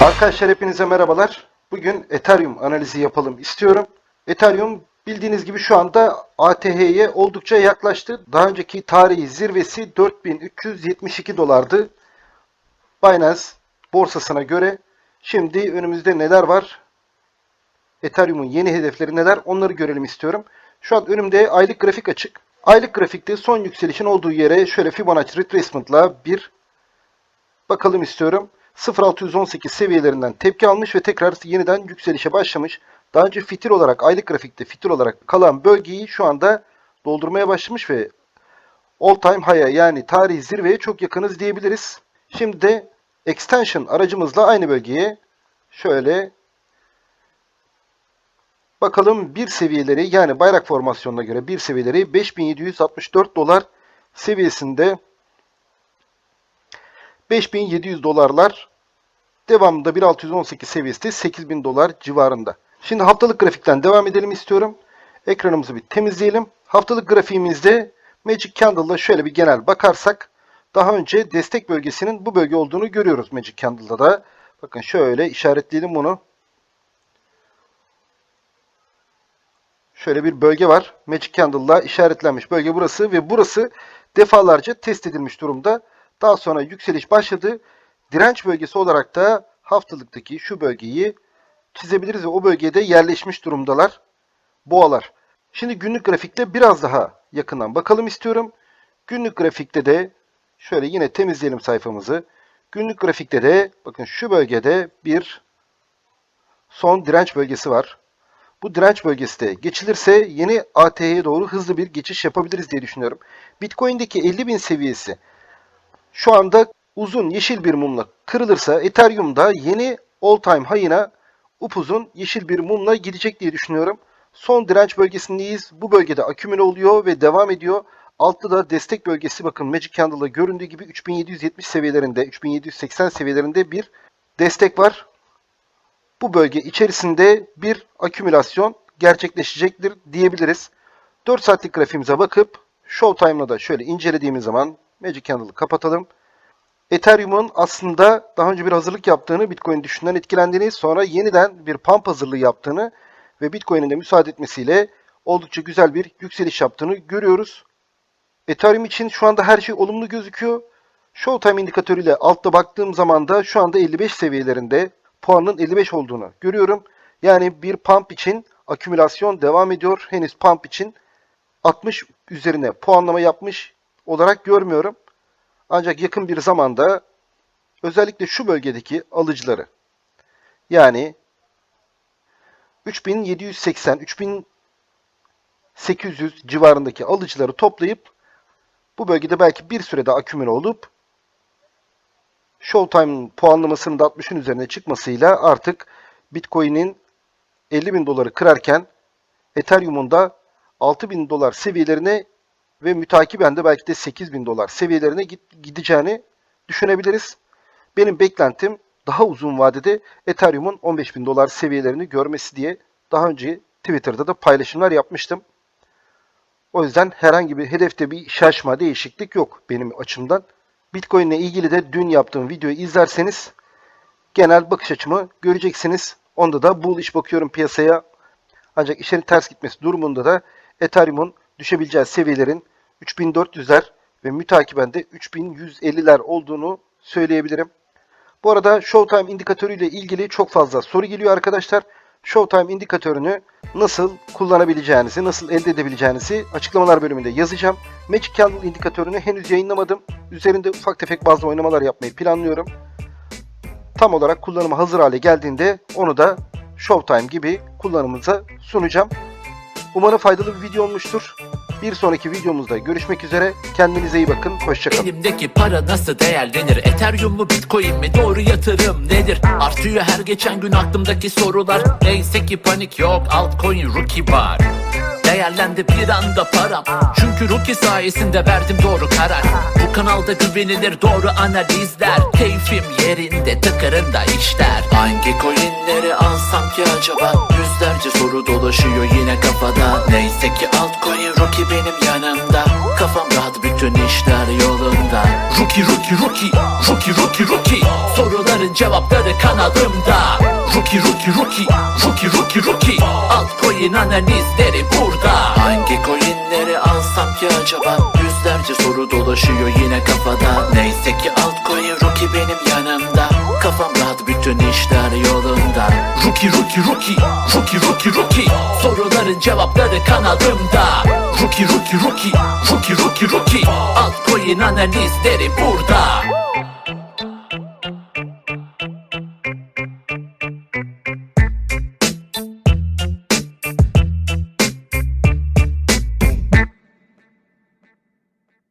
Arkadaşlar hepinize merhabalar. Bugün Ethereum analizi yapalım istiyorum. Ethereum bildiğiniz gibi şu anda ATH'ye oldukça yaklaştı. Daha önceki tarihi zirvesi 4372 dolardı. Binance borsasına göre. Şimdi önümüzde neler var? Ethereum'un yeni hedefleri neler? Onları görelim istiyorum. Şu an önümde aylık grafik açık. Aylık grafikte son yükselişin olduğu yere şöyle Fibonacci retracement'la bir bakalım istiyorum. 0.618 seviyelerinden tepki almış ve tekrar yeniden yükselişe başlamış. Daha önce fitil olarak aylık grafikte fitil olarak kalan bölgeyi şu anda doldurmaya başlamış ve all time high'a yani tarihi zirveye çok yakınız diyebiliriz. Şimdi de extension aracımızla aynı bölgeye şöyle bakalım bir seviyeleri yani bayrak formasyonuna göre bir seviyeleri 5764 dolar seviyesinde 5700 dolarlar devamında 1618 seviyesi 8000 dolar civarında. Şimdi haftalık grafikten devam edelim istiyorum. Ekranımızı bir temizleyelim. Haftalık grafiğimizde Magic Candle'da şöyle bir genel bakarsak daha önce destek bölgesinin bu bölge olduğunu görüyoruz Magic Candle'da da. Bakın şöyle işaretleyelim bunu. Şöyle bir bölge var. Magic Candle'la işaretlenmiş bölge burası ve burası defalarca test edilmiş durumda. Daha sonra yükseliş başladı. Direnç bölgesi olarak da haftalıktaki şu bölgeyi çizebiliriz ve o bölgede yerleşmiş durumdalar boğalar. Şimdi günlük grafikte biraz daha yakından bakalım istiyorum. Günlük grafikte de şöyle yine temizleyelim sayfamızı. Günlük grafikte de bakın şu bölgede bir son direnç bölgesi var. Bu direnç bölgesi de geçilirse yeni ATH'ye doğru hızlı bir geçiş yapabiliriz diye düşünüyorum. Bitcoin'deki 50.000 seviyesi şu anda uzun yeşil bir mumla kırılırsa Ethereum'da yeni all time high'ına upuzun yeşil bir mumla gidecek diye düşünüyorum. Son direnç bölgesindeyiz. Bu bölgede akümüle oluyor ve devam ediyor. Altta da destek bölgesi bakın Magic Candle'da göründüğü gibi 3770 seviyelerinde, 3780 seviyelerinde bir destek var. Bu bölge içerisinde bir akümülasyon gerçekleşecektir diyebiliriz. 4 saatlik grafiğimize bakıp Showtime'la da şöyle incelediğimiz zaman Magic Candle'ı kapatalım. Ethereum'un aslında daha önce bir hazırlık yaptığını, Bitcoin düşünden etkilendiğini, sonra yeniden bir pump hazırlığı yaptığını ve Bitcoin'in de müsaade etmesiyle oldukça güzel bir yükseliş yaptığını görüyoruz. Ethereum için şu anda her şey olumlu gözüküyor. Showtime indikatörüyle altta baktığım zaman da şu anda 55 seviyelerinde puanın 55 olduğunu görüyorum. Yani bir pump için akümülasyon devam ediyor. Henüz pump için 60 üzerine puanlama yapmış olarak görmüyorum. Ancak yakın bir zamanda özellikle şu bölgedeki alıcıları yani 3780 3800 civarındaki alıcıları toplayıp bu bölgede belki bir sürede akümüle olup Showtime puanlamasının da 60'ın üzerine çıkmasıyla artık Bitcoin'in 50 bin doları kırarken Ethereum'un da 6 bin dolar seviyelerine ve mütakiben de belki de 8 bin dolar seviyelerine gideceğini düşünebiliriz. Benim beklentim daha uzun vadede Ethereum'un 15 bin dolar seviyelerini görmesi diye daha önce Twitter'da da paylaşımlar yapmıştım. O yüzden herhangi bir hedefte bir şaşma, değişiklik yok benim açımdan. Bitcoin ile ilgili de dün yaptığım videoyu izlerseniz genel bakış açımı göreceksiniz. Onda da bullish bakıyorum piyasaya. Ancak işlerin ters gitmesi durumunda da Ethereum'un düşebileceği seviyelerin 3400'ler ve mütakiben de 3150'ler olduğunu söyleyebilirim. Bu arada Showtime indikatörüyle ilgili çok fazla soru geliyor arkadaşlar. Showtime indikatörünü nasıl kullanabileceğinizi, nasıl elde edebileceğinizi açıklamalar bölümünde yazacağım. Magic Candle indikatörünü henüz yayınlamadım. Üzerinde ufak tefek bazı oynamalar yapmayı planlıyorum. Tam olarak kullanıma hazır hale geldiğinde onu da Showtime gibi kullanımıza sunacağım. Umarım faydalı bir video olmuştur. Bir sonraki videomuzda görüşmek üzere. Kendinize iyi bakın. Hoşçakalın. Elimdeki para nasıl değerlenir? Ethereum mu Bitcoin mi? Doğru yatırım nedir? Artıyor her geçen gün aklımdaki sorular Neyse ki panik yok altcoin rookie var Değerlendi bir anda param Çünkü rookie sayesinde verdim doğru karar Bu kanalda güvenilir doğru analizler Keyfim yerinde tıkırında işler Hangi coinleri alsam ki acaba soru dolaşıyor yine kafada Neyse ki altcoin rookie benim yanımda Kafam rahat bütün işler yolunda rookie rookie Rookie rookie rookie Sorular Soruların cevapları kanalımda Rookie rookie rookie Rookie rookie rookie Altcoin analizleri burada Hangi coinleri alsam ki acaba Yüzlerce soru dolaşıyor yine kafada Neyse ki altcoin rookie benim yanımda Kafam rahat bütün işler yolunda Rookie rookie rookie Rookie rookie rookie. Soruların cevapları kanalımda Rookie rookie rookie. Rookie rookie rookie. Altcoin analizleri burada